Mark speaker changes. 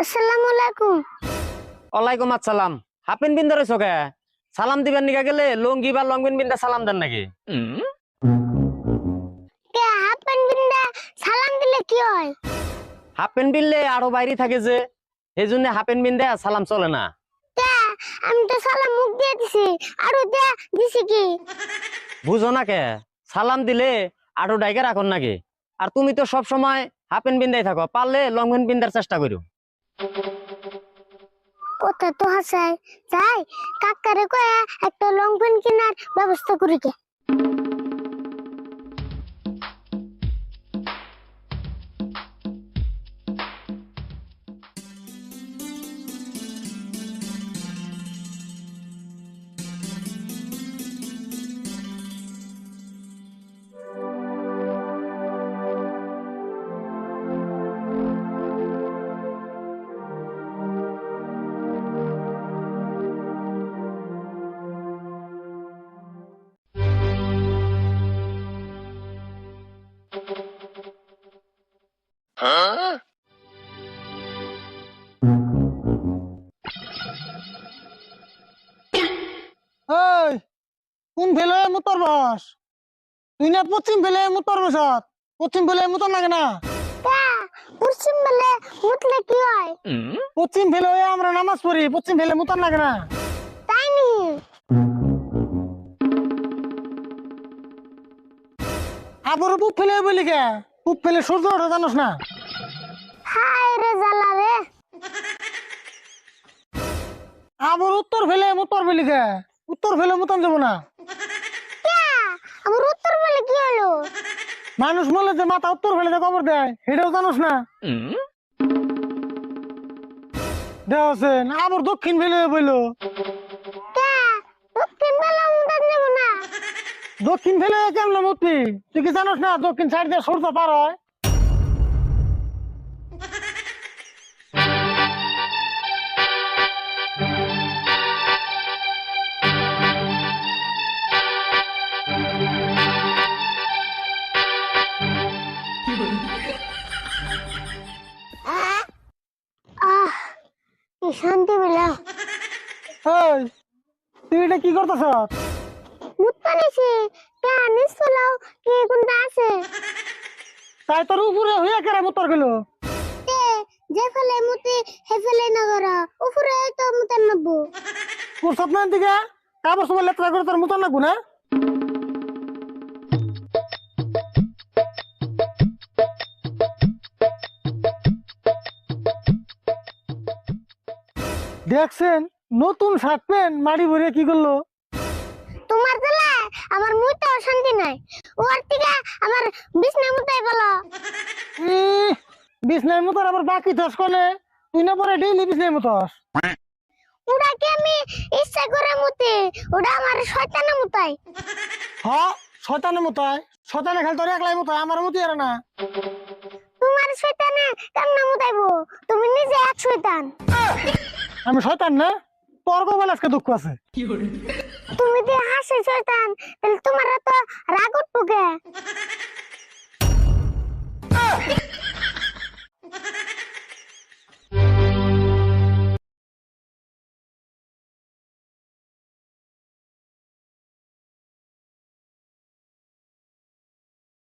Speaker 1: আসসালামু আলাইকুম।
Speaker 2: ওয়ালাইকুম আসসালাম। হাফিন বিন ধরেছো কে? সালাম দিবেন নিকা গেলে লঙ্গি বা বিন্দা সালাম দেন নাকি?
Speaker 1: কে বিন্দা সালাম দিলে কি হয়?
Speaker 2: বিনলে আরও বাইরে থাকে যে এই জন্য সালাম চলে না।
Speaker 1: কে আমি তো সালাম মুখ দিয়ে দিছি আর দিছি কি?
Speaker 2: বুঝো না কে সালাম দিলে আরও ডাইকে রাখুন নাকি? আর তুমি তো সব সময় হাফ প্যান্ট বিন্দাই থাকো পারলে লং প্যান্ট বিন্দার চেষ্টা করো
Speaker 1: কথা তো হাসাই যাই কাকারে কয়ে একটা লং প্যান্ট কেনার ব্যবস্থা করি কে
Speaker 3: এই কোন ফেলে মুতর বস? তুই না পশ্চিম ফেলে মুতর বসত পশ্চিম ফেলে মুতর লাগে না?
Speaker 1: পশ্চিম বেলে মুতলে কি হয়?
Speaker 3: পশ্চিম ফেলে হয়ে আমরা নামাজ পড়ি পশ্চিম ফেলে মুতর লাগে না?
Speaker 1: তাই নি?
Speaker 3: আবার পুপ ফেলে বলি কে পুপ ফেলে সূর্য ওঠে জানোস না।
Speaker 1: হায় রে জ্বালা রে।
Speaker 3: আবার উত্তর ফেলে মুতর বলি কে উত্তর ফেলে মুতন যাব না।
Speaker 1: আমার উত্তর বেলে কি হলো?
Speaker 3: মানুষ বলে যে মাথা উত্তর ফেলে যে কবর দেয় সেটাও জানোস না। দেওয়াছেন আবার দক্ষিণ ফেলে বইলো
Speaker 1: কে দক্ষিণ বেলা মুতান যাব না
Speaker 3: দক্ষিণ ফেলে কেমন মুতবি তুই কি জানোস না দক্ষিণ সাইড দিয়ে সূর্য পার হয়?
Speaker 1: শান্তি
Speaker 3: এই তুই এটা কি করতেছ
Speaker 1: নিছি কে নিস ফেলাও কি কোনটা আছে?
Speaker 3: তাই তোর উপরে হইয়া কেরা মুতর গেল?
Speaker 1: তে যে ফেলে মুতি হে ফেলে না করা উপরে তো মুতান নব্বো।
Speaker 3: তোর স্বপ্নের দিকে কাপড় সময় লেত্রা করে তোর মুতর লাগবো না? দেখছেন নতুন শার্ট প্যান্ট মাড়ি ভরে কি করল?
Speaker 1: আমার মুইতে অশান্তি নাই। ওর থেকে আমার বিছনা মুতাই বলো।
Speaker 3: বিছনার মতর আবার বাকি থস কলে? তুই না পরে ডেইলি বিছনার মতস?
Speaker 1: ওটা কি আমি ইচ্ছা করে মুতি? ওটা আমার শয়তানে মুতাই।
Speaker 3: হ শয়তানের মতয় শয়তানে খালি তোর একলাই মতো আমার মতো আর না।
Speaker 1: তোমার শয়তানে কেমনে মুতাইবো। তুমি নিজে এক শয়তান।
Speaker 3: আমি শয়তান না তোর গোপাল আজকে দুঃখ আছে।
Speaker 1: তুমি দি হাসি শয়তান তাহলে তোমার তো রাগ উঠবো